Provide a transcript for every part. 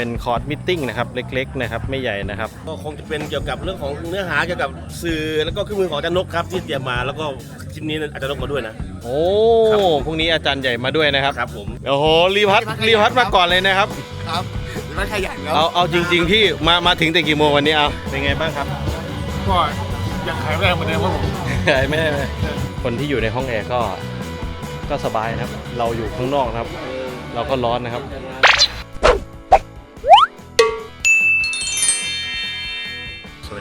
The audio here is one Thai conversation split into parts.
เป็นคอร์สมิทติ้งนะครับเล็กๆนะครับไม่ใหญ่นะครับก็คงจะเป็นเกี่ยวกับเรื่องของเนื้อหาเกี่ยวกับสื่อแล้วก็เครื่องมือของอาจารย์นกครับที่เตรียมมาแล้วก็ชิ้นนี้อาจารย์นกมาด้วยนะ โอ้ครับผมพรุ่งนี้อาจารย์ใหญ่มาด้วยนะครับครับผมโอ้โหรีพัทรีพัทมาก่อนเลยนะครับครับมันขยันครับเอาเอาจริง ๆ ที่มามาถึงแต่กี่โมงวันนี้เอาเป็นไงบ้างครับก็ยังขายแรงเหมือนเดิมครับผมไม่ได้ไม่คนที่อยู่ในห้องแอร์ก็ก็สบายนะครับ เราอยู่ข้างนอกนะครับ เราก็ร้อนนะครับ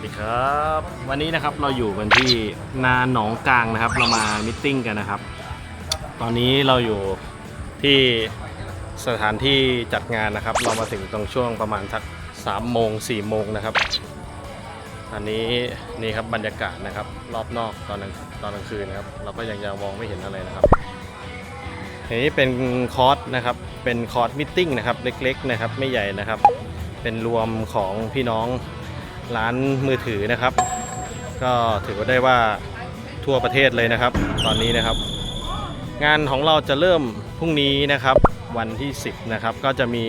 ดีครับ วันนี้นะครับเราอยู่กันที่นาหนองกลางนะครับ เรามามิทติ้งกันนะครับ ตอนนี้เราอยู่ที่สถานที่จัดงานนะครับ เรามาถึงตรงช่วงประมาณสัก3โมง4โมงนะครับ อันนี้นี่ครับบรรยากาศนะครับ รอบนอกตอนกลางตอนกลางคืนนะครับ เราก็ยังยังมองไม่เห็นอะไรนะครับอันนี้เป็นคอร์สนะครับ เป็นคอร์สมิทติ้งนะครับ เล็กๆนะครับ ไม่ใหญ่นะครับ เป็นรวมของพี่น้อง ร้านมือถือนะครับ ก็ถือว่าได้ว่าทั่วประเทศเลยนะครับ ตอนนี้นะครับ งานของเราจะเริ่มพรุ่งนี้นะครับ วันที่ 10นะครับก็จะมี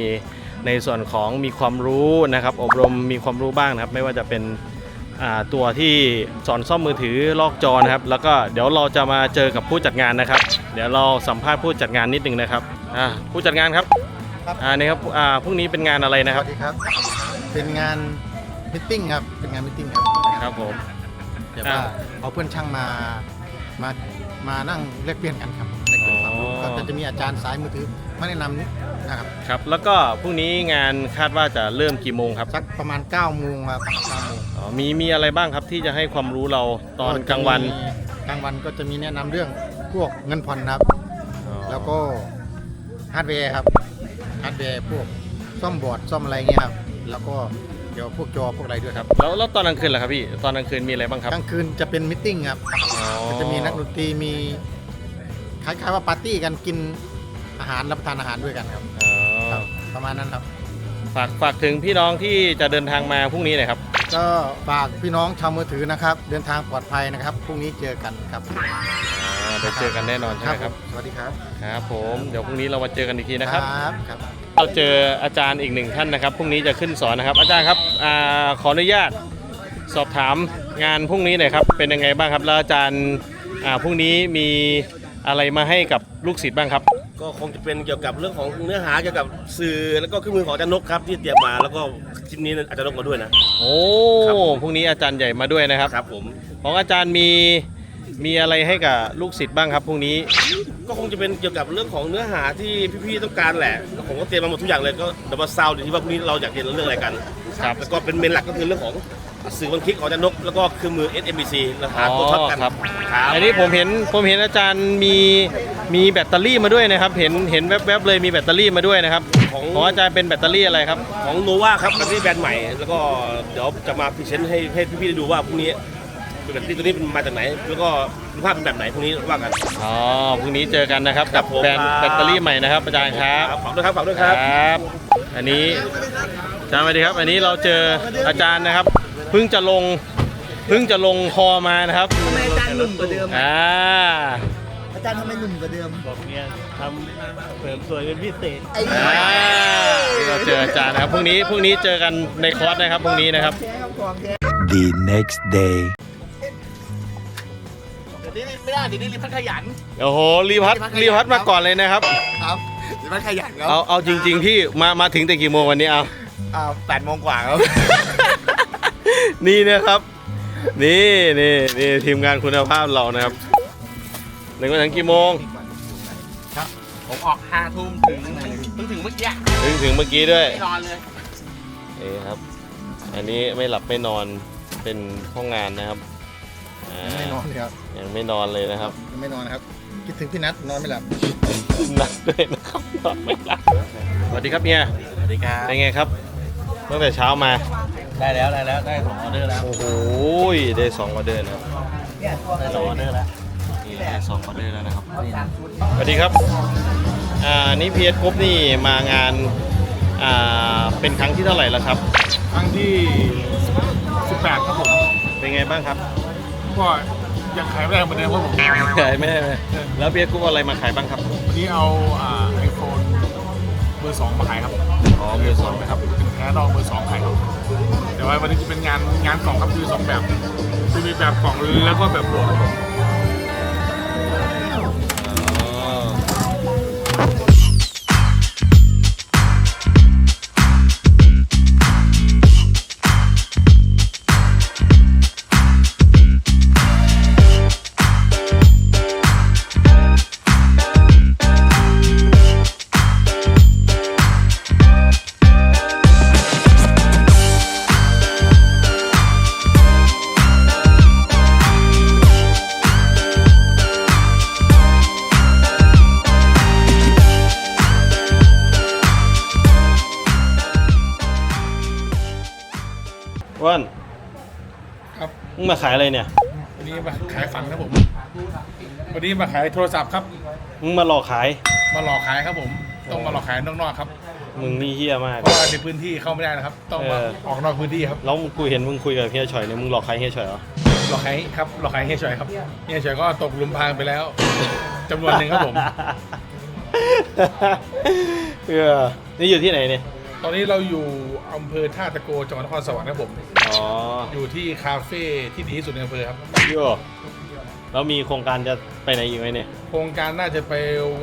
ในส่วนของมีความรู้นะครับ อบรมมีความรู้บ้างนะครับ ไม่ว่าจะเป็นอ่าตัวที่สอนซ่อมมือถือลอกจอนะครับ แล้วก็เดี๋ยวเราจะมาเจอกับผู้จัดงานนะครับ เดี๋ยวเราสัมภาษณ์ผู้จัดงานนิดนึงนะครับอ่าผู้จัดงานครับครับอ่านี่ครับอ่าพรุ่งนี้เป็นงานอะไรนะสครับวัสดีครับ เป็นงาน มิทติ้งครับเป็นงานมิทติ้งครับครับผม เดี๋ยวว่าอ่าเอาเพื่อนช่างมามามานั่งแลกเปลี่ยนกันครับแลกเปลี่ยนความรู้อ๋อก็จะมีอาจารย์สายมือถือมาแนะนำนะครับครับ แล้วก็พรุ่งนี้งานคาดว่าจะเริ่มกี่โมงครับสักประมาณ9โมงครับ9โมงอ๋อมีมีอะไรบ้างครับที่จะให้ความรู้เราตอนกลางวันจะมีกลางวันก็จะมีแนะนำเรื่องพวกเงินผ่อนครับ อ๋อแล้วก็ฮาร์ดแวร์ครับฮาร์ดแวร์พวกซ่อมบอร์ดซ่อมอะไรเงี้ยครับแล้วก็เดี๋ ยวพวกจอพวกอะไรด้วยครับแล้วแล้วตอนกลางคืนล่ะครับพี่ตอนกลางคืนมีอะไรบ้างครับกลางคืนจะเป็นมิทติ้งครับอ๋อก็จะมีนักดนตรีมีคล้ายๆว่าปาร์ตี้กันกินอาหารรับประทานอาหารด้วยกันครับอ๋อครับประมาณนั้นครับ ฝากฝากถึงพี่น้องที่จะเดินทางมาพรุ่งนี้หน่อยครับ ก็ฝากพี่น้องชาวมือถือนะครับ เดินทางปลอดภัยนะครับพรุ่งนี้เจอกันครับอ่าเดี๋ยวเจอกันแน่นอนใช่ไหมครับ สวัสดีครับ ครับผม เดี๋ยวพรุ่งนี้เรามาเจอกันอีกทีนะครับ ครับ เราเจออาจารย์อีกหนึ่งท่านนะครับพรุ่งนี้จะขึ้นสอนนะครับ อาจารย์ครับอาขออนุญาตสอบถามงานพรุ่งนี้หน่อยครับเป็นยังไงบ้างครับแล้วอาจารย์อ่าพรุ่งนี้มีอะไรมาให้กับลูกศิษย์บ้างครับ ก็คงจะเป็นเกี่ยวกับเรื่องของเนื้อหาเกี่ยวกับสื่อแล้วก็เครื่องมือของอาจารย์นกครับที่เตรียมมาแล้วก็ชิ้นนี้อาจารย์นกมาด้วยนะโอ้ครับผมพรุ่งนี้อาจารย์ใหญ่มาด้วยนะครับครับผมของอาจารย์มี มีอะไรให้กับลูกศิษย์บ้างครับพรุ่งนี้ ก็คงจะเป็นเกี่ยวกับเรื่องของเนื้อหาที่พี่ๆต้องการแหละแล้วผมก็เตรียมมาหมดทุกอย่างเลยก็เดี๋ยวมาซาวดูที่ว่าพรุ่งนี้เราอยากเรียนเรื่องอะไรกันครับแล้วก็เป็นเมนหลักก็คือเรื่องของสื่อวันคลิกของอาจารย์นกแล้วก็เครื่องมือ SMBC แล้วหาตัวท็อปกันครับครับอันนี้ผมเห็นผมเห็นอาจารย์มีมีแบตเตอรี่มาด้วยนะครับเห็นเห็นแวบๆเลยมีแบตเตอรี่มาด้วยนะครับของของอาจารย์เป็นแบตเตอรี่อะไรครับของโนวาครับแบตเตอรี่แบรนด์ใหม่ แล้วก็เดี๋ยวจะมาพรีเซนต์ให้ให้พี่ๆได้ดูว่าพรุ่งนี้ แบตเตอรี่ตัวนี้เป็นมาจากไหน แล้วก็คุณภาพเป็นแบบไหนพรุ่งนี้ว่ากันอ๋อพรุ่งนี้เจอกันนะครับครักับบผมแบรนด์ครับแบตเตอรี่ใหม่นะครับอาจารย์ครับฝากด้วยครับฝากด้วยครับครับ อันนี้อาจารย์สวัสดีครับ อันนี้เราเจออาจารย์นะครับเพิ่งจะลงเพิ่งจะลงคอมานะครับทำไมอาจารย์หนุ่มกว่าเดิม อ่าอาจารย์ทำไมหนุ่มกว่าเดิม บอกเนี่ยทำเสริมสวยเป็นพิเศษ ไอ้อ่าเราเจออาจารย์นะครับพรุ่งนี้พรุ่งนี้เจอกันในคอร์สนะครับพรุ่งนี้นะครับแท้ครับของแท้ the next day. เดี๋ยวนี้รีบพักขยัน โอ้โหรีพัทรีพัทมาก่อนเลยนะครับ ครับรีบพักขยันครับเอาเอาจริงๆที่มามาถึงแต่กี่โมงวันนี้เอาอ่าแปดโมงกว่าครับ นี่นะครับ นี่นี่นี่ทีมงานคุณภาพเรานะครับหนึ่งมาถึงกี่โมงผมออกห้าทุ่มถึงเพิ่งถึงเมื่อกี้ถึงถึงเมื่อกี้ด้วยไม่นอนเลยนี่ครับ อันนี้ไม่หลับไม่นอนเป็นห้องงานนะครับ อ่าไม่นอนเลยครับยังไม่นอนเลยนะครับไม่นอนนะครับ คิดถึงพี่นัทนอนไม่หลับหนักด้วยนะครับนอนไม่หลับสวัสดีครับเฮียสวัสดีครับเป็นไงครับตั้งแต่เช้ามาได้แล้วได้แล้วได้สองออเดอร์แล้วโอ้โหได้สองออเดอร์นะครับได้สองออเดอร์แล้วนี่ได้สองออเดอร์แล้วนะครับนี่นะสวัสดีครับอ่านี่พีเอสกรุ๊ปนี่มางานอ่าเป็นครั้งที่เท่าไหร่แล้วครับ ครั้งที่ 18 ครับผม เป็นไงบ้างครับ็ยังขายไม่ได้เหมือนเดิมเพราะผมขายไม่ได้ไหมแล้วพี่กุ๊กเอาอะไรมาขายบ้างครับ วันนี้เอาไอโฟนเบอร์สองมาขายครับอ๋อเบอร์สองนะครับเป็นแพ้ดองเบอร์สองขายครับแต่ว่าวันนี้จะเป็นงานงานกล่องครับคือสองแบบคือมีแบบกล่องแล้วก็แบบบวกม ว่านครับ มึงมาขายอะไรเนี่ย วันนี้มาขายฝันครับผม วันนี้มาขายโทรศัพท์ครับ มึงมาหลอกขาย มาหลอกขายครับผม ต้องมาหลอกขายนอกๆครับ มึงนี่เฮี้ยมาก เพราะว่าในพื้นที่เข้าไม่ได้นะครับ ต้องมาเออ ออกนอกพื้นที่ครับ แล้วมึงกูเห็นมึงคุยกับเฮียฉอยเนี่ยมึงหลอกขายเฮียฉอยเหรอ หลอกขายครับ หลอกขายเฮียชอยครับ เฮียชอยก็ตกหลุมพรางไปแล้วจำนวนหนึ่งครับผม เออนี่อยู่ที่ไหนเนี่ย ตอนนี้เราอยู่อำเภอท่าตะโกจังหวัดนครสวรรค์ครับผม อ๋ออยู่ที่คาเฟ่ที่ดีที่สุดในอำเภอครับโย่แล้วมีโครงการจะไปไหนอีกไหมเนี่ย โครงการน่าจะไป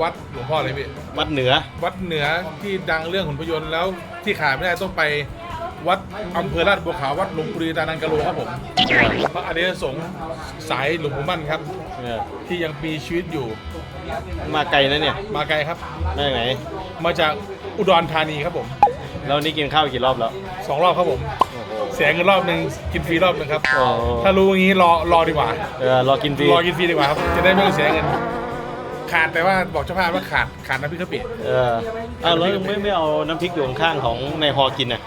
วัดหลวงพ่อเลยพี่ วัดเหนือ วัดเหนือที่ดังเรื่องหุ่นพยนต์แล้วที่ขาดไม่ได้ต้องไปวัดอำเภอลาดบัวขาววัดหลวงปู่รีตานังกะโลครับผมพระอริยสงฆ์สายหลวงปู่มั่นครับ เออ ที่ยังมีชีวิตอยู่ มาไกลนะเนี่ย มาไกลครับ มาจากไหน มาจากอุดรธานีครับผม แล้วนี่กินข้าวกี่รอบแล้ว สองรอบครับผมโอ้โหเสียเงินรอบหนึ่งกินฟรีรอบหนึงครับโอ้ถ้ารู้อย่างนี้รอรอดีกว่า เออรอกินฟรีรอกินฟรีดีกว่าครับ จะได้ไม่ต้องเสียเงิน ขาดแต่ว่าบอกเจ้าภาพว่าขาดขาดน้ำพริกกะปิเอออ้าวแล้วไม่ไม่เอาน้ำพริกอยู่ข้างๆของในฮอกินอะ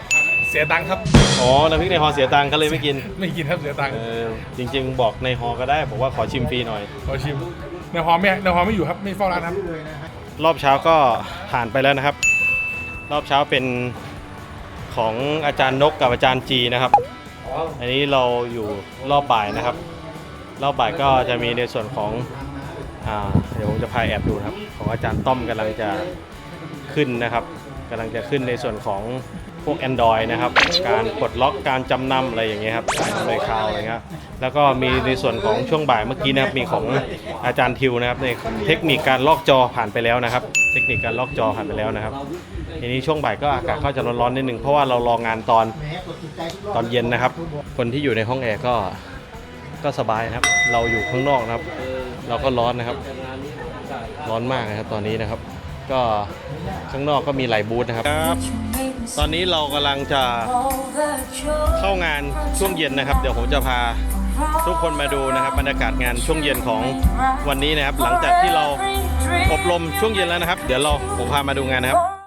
เสียตังค์ครับ อ๋อ น้ำพริกในฮอเสียตังค์ก็เลยไม่กิน ไม่กินครับเสียตังค์เออ จริง ๆ บอกในฮอก็ได้บอกว่าขอชิมฟรีหน่อย ขอชิมในหอมไม่ในหอมไม่อยู่ครับไม่เฝ้าร้านครับ รอบเช้าก็ผ่านไปแล้วนะครับ รอบเช้าเป็น ของอาจารย์นกกับอาจารย์จีนะครับ อันนี้เราอยู่รอบบ่ายนะครับ รอบบ่ายก็จะมีในส่วนของอ่าเดี๋ยวผมจะพาแอบดูนะครับ ของอาจารย์ต้อมกำลังจะขึ้นนะครับกำลังจะขึ้นในส่วนของ พวก Android นะครับ การปลดล็อกการจำนำอะไรอย่างเงี้ยครับการเลยคาวอะไรเงี้ยแล้วก็มีในส่วนของช่วงบ่ายเมื่อกี้นะครับมีของอาจารย์ทิวนะครับในเทคนิคการลอกจอผ่านไปแล้วนะครับ เทคนิคการลอกจอผ่านไปแล้วนะครับทีนี้ช่วงบ่ายก็อากาศก็จะร้อนๆนิดนึงเพราะว่าเรารองานตอนตอนเย็นนะครับ คนที่อยู่ในห้องแอร์ก็ก็สบายนะครับ เราอยู่ข้างนอกนะครับ เราก็ร้อนนะครับ ร้อนมากนะครับตอนนี้นะครับ ก็ข้างนอกก็มีหลายบูธนะครับ ตอนนี้เรากำลังจะเข้างานช่วงเย็นนะครับ เดี๋ยวผมจะพาทุกคนมาดูนะครับบรรยากาศงานช่วงเย็นของวันนี้นะครับ หลังจากที่เราอบรมช่วงเย็นแล้วนะครับ เดี๋ยวเราผมพามาดูงานนะครับ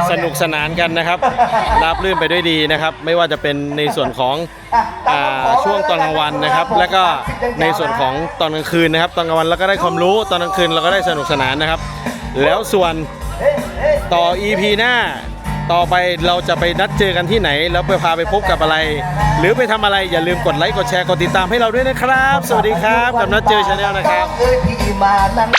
ก็สนุกสนานกันนะครับ ราบรื่นไปด้วยดีนะครับ ไม่ว่าจะเป็นในส่วนของอาช่วงตอนกลางวันนะครับ แล้วก็ในส่วนของตอนกลางคืนนะครับ ตอนกลางวันเราก็ได้ความรู้ตอนกลางคืนเราก็ได้สนุกสนานนะครับ แล้วส่วนต่อ EP หน้าต่อไปเราจะไปนัดเจอกันที่ไหน แล้วไปพาไปพบกับอะไร หรือไปทำอะไรอย่าลืมกดไลค์กดแชร์กดติดตามให้เราด้วยนะครับ สวัสดีครับกับนัดเจอชาแนลนะครับเอ้ยที่มานั้น